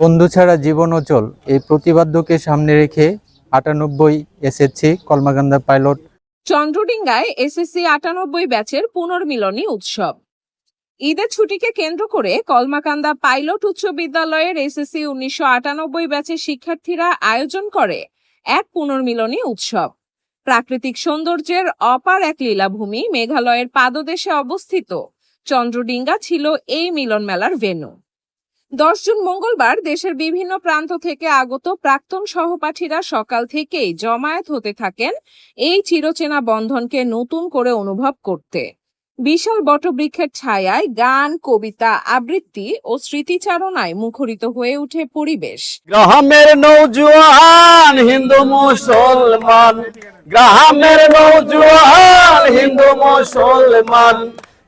বন্ধু ছাড়া জীবন অচল। এই প্রতিবাদ্যকে সামনে রেখে আটানব্বই এসএসসি কলমাকান্দা পাইলট চন্দ্রডিঙ্গায় এসএসসি আটানব্বই ব্যাচের পুনর্মিলনী উৎসব। ঈদের ছুটিকে কেন্দ্র করে কলমাকান্দা পাইলট উচ্চ বিদ্যালয়ের এসএসসি উনিশশো আটানব্বই ব্যাচের শিক্ষার্থীরা আয়োজন করে এক পুনর্মিলনী উৎসব। প্রাকৃতিক সৌন্দর্যের অপার এক লীলাভূমি মেঘালয়ের পাদদেশে অবস্থিত। চন্দ্রডিঙ্গা ছিল এই মিলন মেলার ভেন্যু দশ জুন মঙ্গলবার দেশের বিভিন্ন প্রান্ত থেকে আগত প্রাক্তন সহপাঠীরা সকাল থেকেই জমায়েত হতে থাকেন এই চিরচেনা বন্ধনকে নতুন করে অনুভব করতে। বিশাল বটবৃক্ষের ছায়ায় গান, কবিতা, আবৃত্তি ও স্মৃতিচারণায় মুখরিত হয়ে ওঠে পরিবেশ। গ্রামের নৌজুয়ান, হিন্দু, মুসলমান। গ্রামের নৌজুয়ান, হিন্দু, মুসলমান।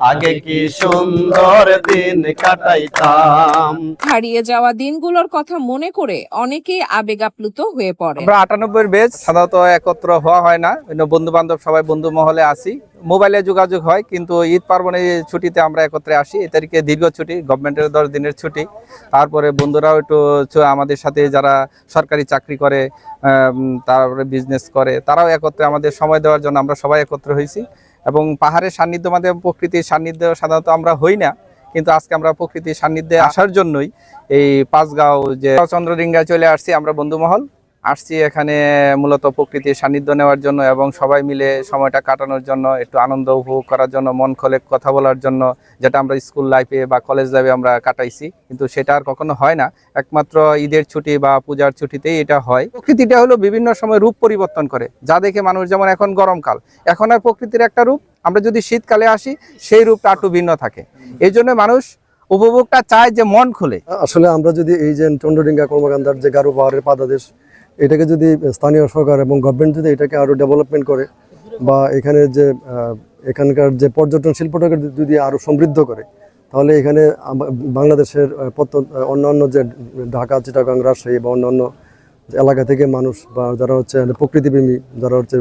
আগে কি সুন্দর দিন কাটাইতাম? হারিয়ে যাওয়া দিনগুলোর কথা মনে করে অনেকেই আবেগাপ্লুত হয়ে পড়ে। আমরা আটানব্বই বেজ সাধারণত একত্র হওয়া হয় না। বন্ধু বান্ধব সবাই বন্ধু মহলে আসি। মোবাইলে যোগাযোগ হয় কিন্তু ঈদ পার্বণের ছুটিতে আমরা একত্রে আসি। এই তারিখে দীর্ঘ ছুটি গভর্নমেন্টের দশ দিনের ছুটি। তারপরে বন্ধুরাও একটু আমাদের সাথে যারা সরকারি চাকরি করে তারপরে বিজনেস করে তারাও একত্রে আমাদের সময় দেওয়ার জন্য আমরা সবাই একত্র হয়েছি। এবং পাহাড়ের সান্নিধ্য আমাদের প্রকৃতির সান্নিধ্য সাধারণত আমরা হই না, কিন্তু আজকে আমরা প্রকৃতির সান্নিধ্যে আসার জন্যই এই পাঁচগাঁও যে চন্দ্রডিঙ্গায় চলে আসছি আমরা বন্ধুমহল। আসছি এখানে মূলত প্রকৃতির সান্নিধ্য নেওয়ার জন্য এবং সবাই মিলে সময়টা কাটানোর জন্য, একটু আনন্দ উপভোগ করার জন্য, মন খোলে কথা বলার জন্য যেটা আমরা স্কুল লাইফে বা কলেজ লাইফে আমরা কাটাইছি। কিন্তু সেটা আর কখনো হয় না। একমাত্র ঈদের ছুটি বা পূজার ছুটিতেই এটা হয়। প্রকৃতিটা হলো বিভিন্ন সময় রূপ পরিবর্তন করে। যা দেখে মানুষ যেমন এখন গরমকাল, এখন আর প্রকৃতির একটা রূপ। আমরা যদি শীতকালে আসি, সেই রূপটা একটু ভিন্ন থাকে। এই জন্য মানুষ উপভোগটা চায় যে মন খুলে। আসলে আমরা যদি এই যে চন্দ্রডিঙ্গা কর্মকান্দার যে গারো পাহাড়ের পাদাদেশ এটাকে যদি স্থানীয় সরকার এবং গভর্নমেন্ট যদি এটাকে আরও ডেভেলপমেন্ট করে বা এখানে যে এখানকার যে পর্যটন শিল্পটাকে যদি আরও সমৃদ্ধ করে, তাহলে এখানে বাংলাদেশের অন্যান্য যে ঢাকা, চিটাগাং, রাজশাহী বা অন্যান্য এলাকা থেকে মানুষ বা যারা হচ্ছে প্রকৃতিপ্রেমী, যারা হচ্ছে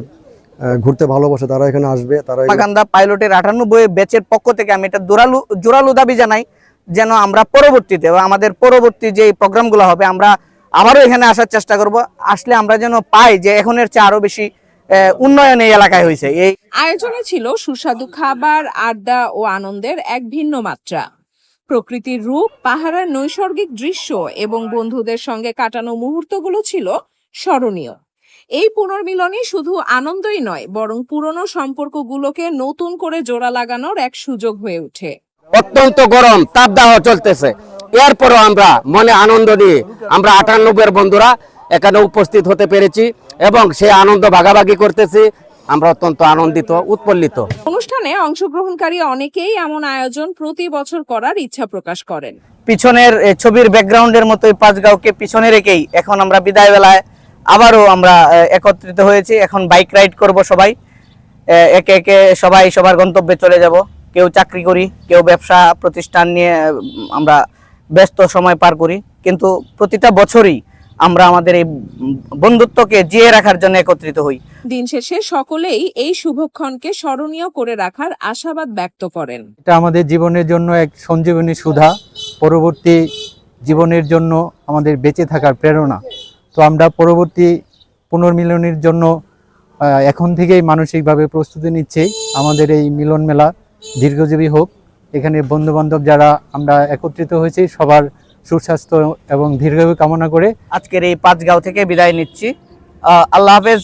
ঘুরতে ভালোবাসে, তারা এখানে আসবে, তারা মাকান্দা পাইলটের আটানব্বই ব্যাচের পক্ষ থেকে আমি এটা জোরালু জোরালু দাবি জানাই, যেন আমরা পরবর্তীতে আমাদের পরবর্তী যে প্রোগ্রামগুলো হবে, আমরা আবারও এখানে আসার চেষ্টা করব। আসলে আমরা যেন পাই যে এখনের চেয়ে আরও বেশি উন্নয়ন এই এলাকায় হয়েছে। এই আয়োজনে ছিল সুস্বাদু খাবার, আড্ডা ও আনন্দের এক ভিন্ন মাত্রা। প্রকৃতির রূপ, পাহাড়ের নৈসর্গিক দৃশ্য এবং বন্ধুদের সঙ্গে কাটানো মুহূর্তগুলো ছিল স্মরণীয়। এই পুনর্মিলনে শুধু আনন্দই নয়, বরং পুরনো সম্পর্কগুলোকে নতুন করে জোড়া লাগানোর এক সুযোগ হয়ে ওঠে। অত্যন্ত গরম তাপদাহ চলতেছে। এরপরও আমরা মনে আনন্দ নিয়ে আমরা আটানব্বই বন্ধুরা এখানে উপস্থিত হতে পেরেছি এবং সেই আনন্দ ভাগাভাগি করতেছি। আমরা অত্যন্ত আনন্দিত উৎপল্লিত অনুষ্ঠানে অংশগ্রহণকারী অনেকেই এমন আয়োজন প্রতি বছর করার ইচ্ছা প্রকাশ করেন। পিছনের ছবির ব্যাকগ্রাউন্ডের মতোই পাঁচগাঁওকে পিছনে রেখেই এখন আমরা বিদায় বেলায় আবারও আমরা একত্রিত হয়েছি। এখন বাইক রাইড করব সবাই। একে একে সবাই সবার গন্তব্যে চলে যাব। কেউ চাকরি করি কেউ ব্যবসা প্রতিষ্ঠান নিয়ে আমরা ব্যস্ত সময় পার করি। কিন্তু প্রতিটা বছরই আমরা আমাদের এই বন্ধুত্বকে জিয়ে রাখার জন্য একত্রিত হই। দিন শেষে সকলেই এই শুভক্ষণকে স্মরণীয় করে রাখার আশাবাদ ব্যক্ত করেন। এটা আমাদের জীবনের জন্য এক সঞ্জীবনী সুধা। পরবর্তী জীবনের জন্য আমাদের বেঁচে থাকার প্রেরণা। তো আমরা পরবর্তী পুনর্মিলনের জন্য এখন থেকেই মানসিকভাবে প্রস্তুতি নিচ্ছি। আমাদের এই মিলন মেলা দীর্ঘজীবী হোক, এখানে বন্ধুবান্ধব যারা আমরা একত্রিত হয়েছি, সবার সুস্বাস্থ্য এবং দীর্ঘায়ু কামনা করে আজকের এই পাঁচগাঁও থেকে বিদায় নিচ্ছি। আল্লাহ হাফেজ।